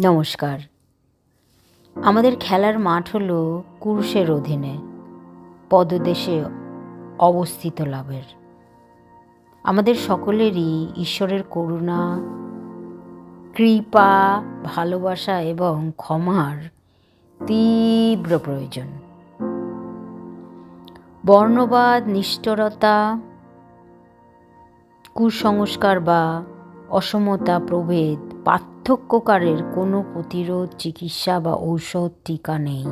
নমস্কার। আমাদের খেলার মাঠ হলো কুরুষের অধীনে, পদদেশে অবস্থিত লাভের। আমাদের সকলেরই ঈশ্বরের করুণা, কৃপা, ভালোবাসা এবং ক্ষমার তীব্র প্রয়োজন। বর্ণবাদ, নিষ্ঠরতা, কুসংস্কার বা অসমতা প্রভেদ পার্থক্যকারের কোনো প্রতিরোধ, চিকিৎসা বা ঔষধ টিকা নেই।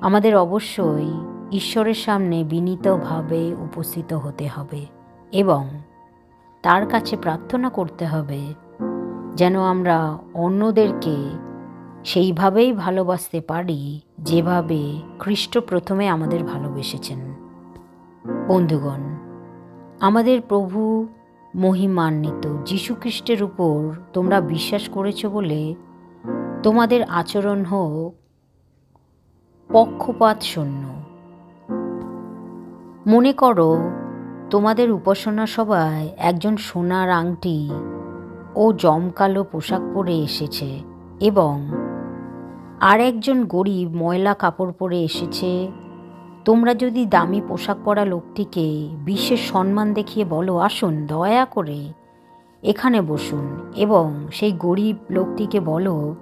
আমাদের অবশ্যই ঈশ্বরের সামনে বিনীতভাবে উপস্থিত হতে হবে এবং তার কাছে প্রার্থনা করতে হবে যেন আমরা অন্যদেরকে সেইভাবেই ভালোবাসতে পারি যেভাবে খ্রিস্ট প্রথমে আমাদের ভালোবেসেছেন। বন্ধুগণ, আমাদের প্রভু মহিমান্বিত। যীশুখ্রিস্টের উপর তোমরা বিশ্বাস করেছ বলে তোমাদের আচরণ হোক পক্ষপাত শূন্য মনে করো তোমাদের উপাসনা সভায় একজন সোনার আংটি ও জমকালো পোশাক পরে এসেছে এবং আর একজন গরিব ময়লা কাপড় পরে এসেছে তোমরা যদি দামি পোশাক পরা লোকটিকে বিশেষ সম্মান দেখিয়ে বলো, আসুন, দয়া করে এখানে বসুন এবং সেই গরিব লোকটিকে বলো,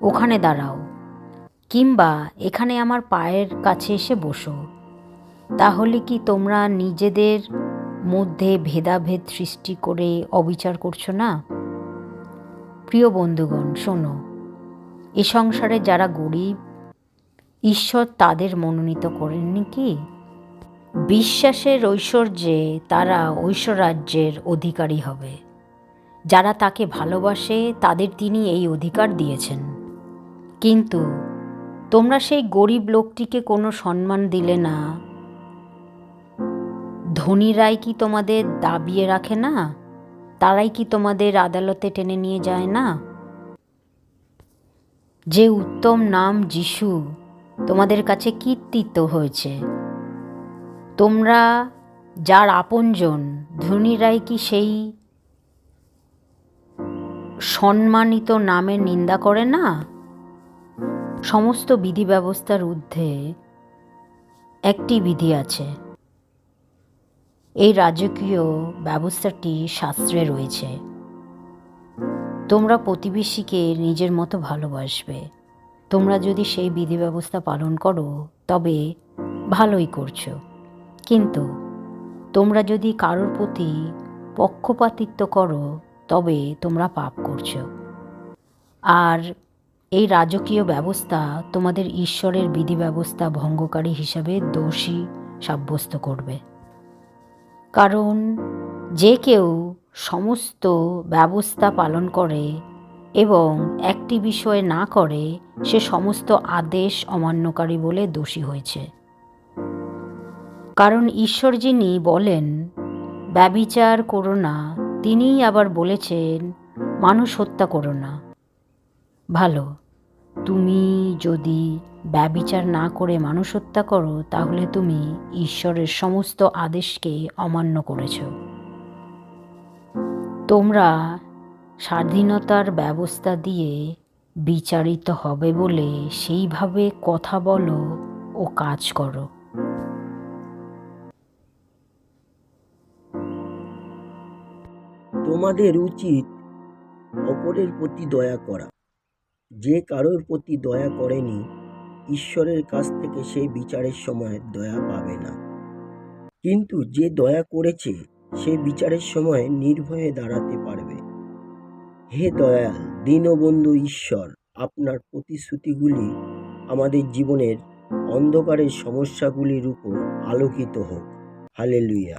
ওখানে দাঁড়াও কিংবা এখানে আমার পায়ের কাছে এসে বসো। তাহলে কি তোমরা নিজেদের মধ্যে ভেদাভেদ সৃষ্টি করে অবিচার করছ না? প্রিয় বন্ধুগণ, শোনো, এ সংসারে যারা গরিব ঈশ্বর তাদের মনোনীত করেননি কি? বিশ্বাসের ঐশ্বর্যে তারা ঐশ্বরাজ্যের অধিকারী হবে। যারা তাকে ভালোবাসে, তাদের তিনি এই অধিকার দিয়েছেন। কিন্তু তোমরা সেই গরিব লোকটিকে কোনো সম্মান দিলে না? ধনীরাই কি তোমাদের দাবিয়ে রাখে না? তারাই কি তোমাদের আদালতে টেনে নিয়ে যায় না? যে উত্তম নাম যিশু তোমাদের কাছে কীর্তিত হয়েছে। তোমরা যার আপনজন, ধনীরাই কি সেই সম্মানিত নামের নিন্দা করে না? সমস্ত বিধি ব্যবস্থার ঊর্ধ্বে একটি বিধি আছে। এই রাজকীয় ব্যবস্থাটি শাস্ত্রে রয়েছে। তোমরা প্রতিবেশীকে নিজের মতো ভালোবাসবে। তোমরা যদি সেই বিধি ব্যবস্থা পালন করো, তবে ভালোই করছ। কিন্তু তোমরা যদি কারোর প্রতি পক্ষপাতিত্ব করো, তবে তোমরা পাপ করছ। আর এই রাজকীয় ব্যবস্থা তোমাদের ঈশ্বরের বিধি ব্যবস্থা ভঙ্গকারী হিসাবে দোষী সাব্যস্ত করবে। কারণ যে কেউ সমস্ত ব্যবস্থা পালন করে এবং একটি বিষয় না করে সে সমস্ত আদেশ অমান্যকারী বলে দোষী হয়েছে। কারণ ঈশ্বর যিনি বলেন, ব্যবিচার করো না, তিনিই আবার বলেছেন, মানুষ হত্যা করো না। ভালো, তুমি যদি ব্যবিচার না করে মানুষ হত্যা করো, তাহলে তুমি ঈশ্বরের সমস্ত আদেশকে অমান্য করেছ। তোমরা স্বাধীনতার ব্যবস্থা দিয়ে বিচারিত হবে বলে সেইভাবে কথা বলো ও কাজ করো। তোমাদের উচিত অপরের প্রতি দয়া করা। যে কারোর প্রতি দয়া করেনি, ঈশ্বরের কাছ থেকে সে বিচারের সময় দয়া পাবে না। কিন্তু যে দয়া করেছে, সে বিচারের সময় নির্ভয়ে দাঁড়াতে হে দয়াল, দীনবন্ধু ঈশ্বর, আপনার প্রতিশ্রুতিগুলি আমাদের জীবনের অন্ধকারের সমস্যাগুলির উপর আলোকিত হোক। হালে লুইয়া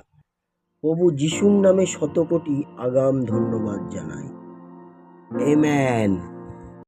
প্রভু যিশুর নামে শতকোটি আগাম ধন্যবাদ জানাই। এম্যান